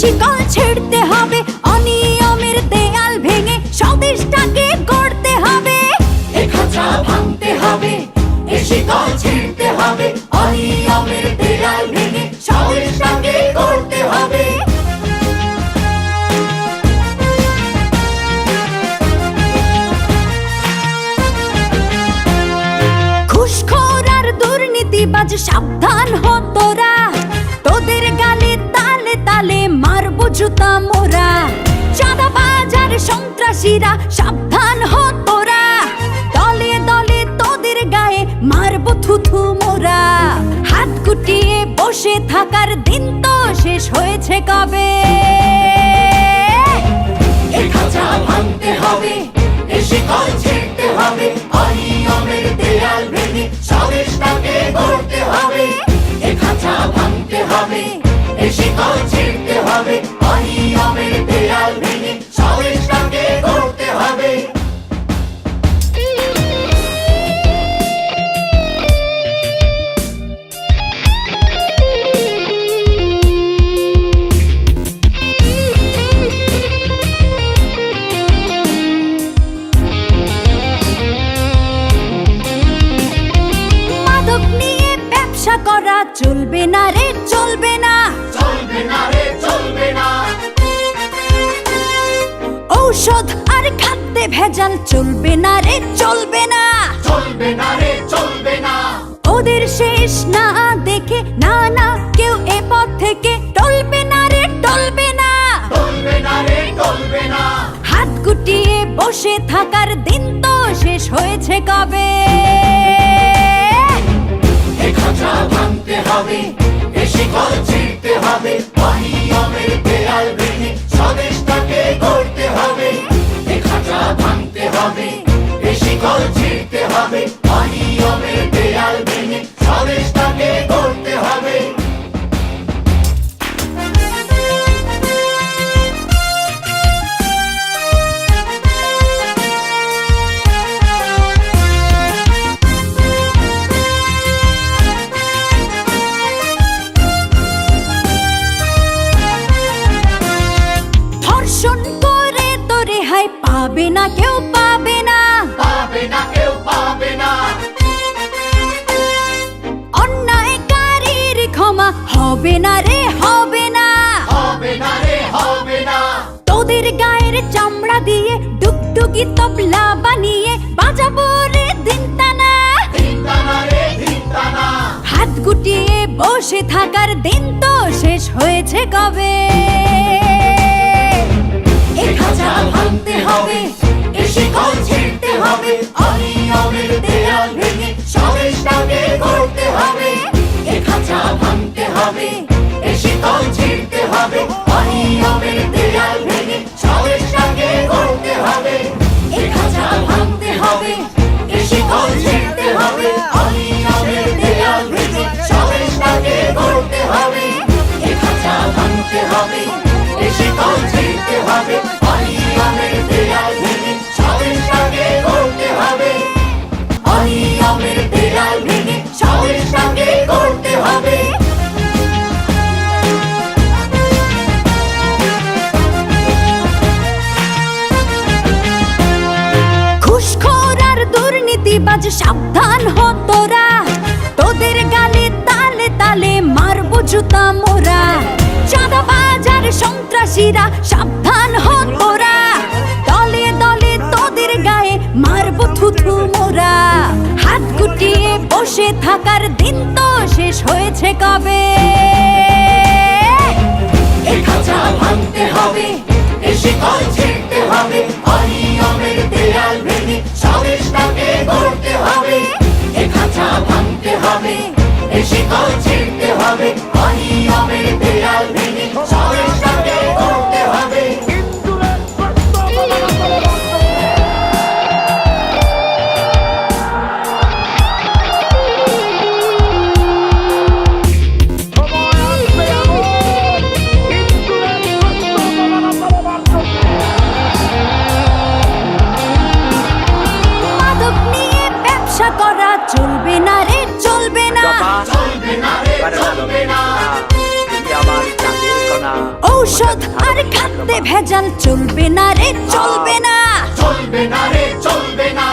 শিকল ছিঁড়তে হবে। অনিয়মের দেয়াল ভেঙে স্বদেশটাকে গড়তে হবে। এ খাঁচা ভাঙতে হবে এ শিকল ছিঁড়তে হবে। অনিয়মের দেয়াল ভেঙে স্বদেশটাকে করতে হবে। ঘুষখোর আর দুর্নীতিবাজ সাবধান হ তোরা তোদের গালে তালে মারব জুতা মোরা। চাঁদা বাজার সন্ত্রাসীরা, সাবধান হ তোরা। দলে দলে তোদের গায়ে মারব থুথু মোরা। হাত গুটিয়ে বসে থাকার দিন তো শেষ হয়েছে কবে? ব্যবসা করা চলবে না রে চলবে না। চলবে না রে চলবে না। ঔষধ আর খাদ্যে ভেজাল চলবে না রে চলবে না। চলবে না রে চলবে না। ওদের শেষ না দেখে না না কেউ এ পথ থেকে টলবে না রে টলবে না। চলবে না রে চলবে না। হাত গুটিয়ে বসে থাকার দিন তো শেষ হয়েছে কবে? হবে। এ শিকল ছিঁড়তে হবে। অনিয়মের দেয়াল ভেঙে স্বদেশটাকে গড়তে হবে। এ খাঁচা ভাঙতে হবে। এ শিকল ছিঁড়তে হবে। অনিয়মের তোদের গায়ের চামড়া দিয়ে ডুগডুগি তবলা বানিয়ে বাজাবো রে দিনতানা হাত গুটিয়ে বসে থাকার দিন তো শেষ হয়েছে কবে? এ খাঁচা ভাঙতে হবে এ শিকল ছিঁড়তে হবে অনিয়মের দেয়াল ভেঙে করতে সাবধান হ তোরা। তোদের গালে তালে তালে মারবো জুতা মোরা। চাঁদাবাজ আর সন্ত্রাসীরা সাবধান হ তোরা। দলে দলে তোদের গায়ে মারবো থুথু মোরা। হাত গুটিয়ে বসে থাকার দিন তো শেষ হয়েছে কবে? ভাঙতে হবে, এ এ খাদ্যে ভেজাল চলবে না রে চলবে না। চলবে না রে চলবে না।